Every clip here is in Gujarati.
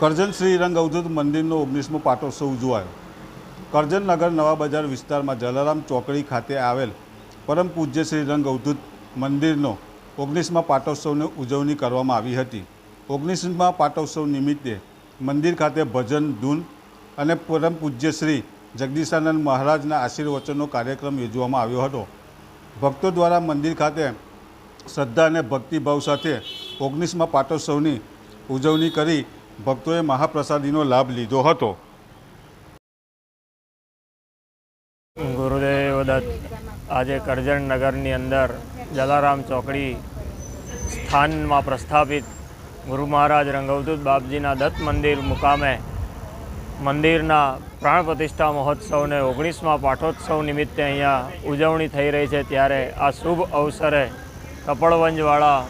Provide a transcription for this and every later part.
કરજણ શ્રી રંગ અવધૂત મંદિરનો ઓગણીસમો પાટોત્સવ ઉજવાયો. કરજણ નવા બજાર વિસ્તારમાં જલારામ ચોકડી ખાતે આવેલ પરમ પૂજ્ય શ્રી રંગ અવધૂત મંદિરનો ઓગણીસમા પાટોત્સવની ઉજવણી કરવામાં આવી હતી. ઓગણીસમા પાટોત્સવ નિમિત્તે મંદિર ખાતે ભજન, ધૂન અને પરમ પૂજ્ય શ્રી જગદીશાનંદ મહારાજના આશીર્વચનનો કાર્યક્રમ યોજવામાં આવ્યો હતો. ભક્તો દ્વારા મંદિર ખાતે શ્રદ્ધા અને ભક્તિભાવ સાથે ઓગણીસમા પાટોત્સવની ઉજવણી કરી ભક્તોએ મહાપ્રસાદીનો લાભ લીધો હતો. ગુરુદેવ દત્ત, આજે કરજણ નગરની અંદર જલારામ ચોકડી સ્થાનમાં પ્રસ્થાપિત ગુરુ મહારાજ રંગવદૂત બાપજીના દત્ત મંદિર મુકામે મંદિરના પ્રાણ પ્રતિષ્ઠા મહોત્સવને ઓગણીસમાં પાઠોત્સવ નિમિત્તે અહીંયા ઉજવણી થઈ રહી છે. ત્યારે આ શુભ અવસરે કપડવંજવાળા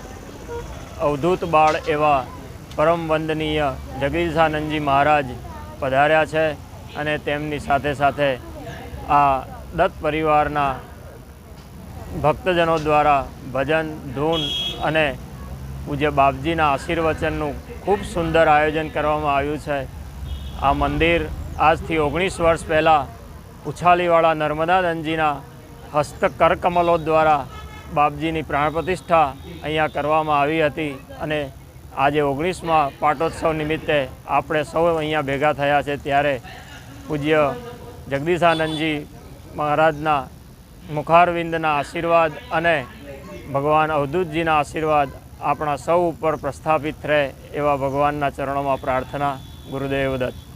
અવધૂત બાળ એવા પરમ વંદનીય જગદીશાનંદજી મહારાજ પધાર્યા છે અને તેમની સાથે સાથે આ દત્ત પરિવારના ભક્તજનો દ્વારા ભજન, ધૂન અને પૂજ્ય બાપજીના આશીર્વચનનું ખૂબ સુંદર આયોજન કરવામાં આવ્યું છે. આ મંદિર આજથી ઓગણીસ વર્ષ પહેલાં ઉછાલીવાળા નર્મદાનંદજીના હસ્ત કરકમલો દ્વારા બાપજીની પ્રાણ પ્રતિષ્ઠા અહીંયા કરવામાં આવી હતી અને આજે ઓગણીસમાં પાટોત્સવ નિમિત્તે આપણે સૌ અહીંયા ભેગા થયા છે ત્યારે પૂજ્ય જગદીશાનંદજી મહારાજના મુખારવિંદના આશીર્વાદ અને ભગવાન અવધૂતજીના આશીર્વાદ આપણા સૌ ઉપર પ્રસ્થાપિત રહે એવા ભગવાનના ચરણોમાં પ્રાર્થના. ગુરુદેવ દત્ત.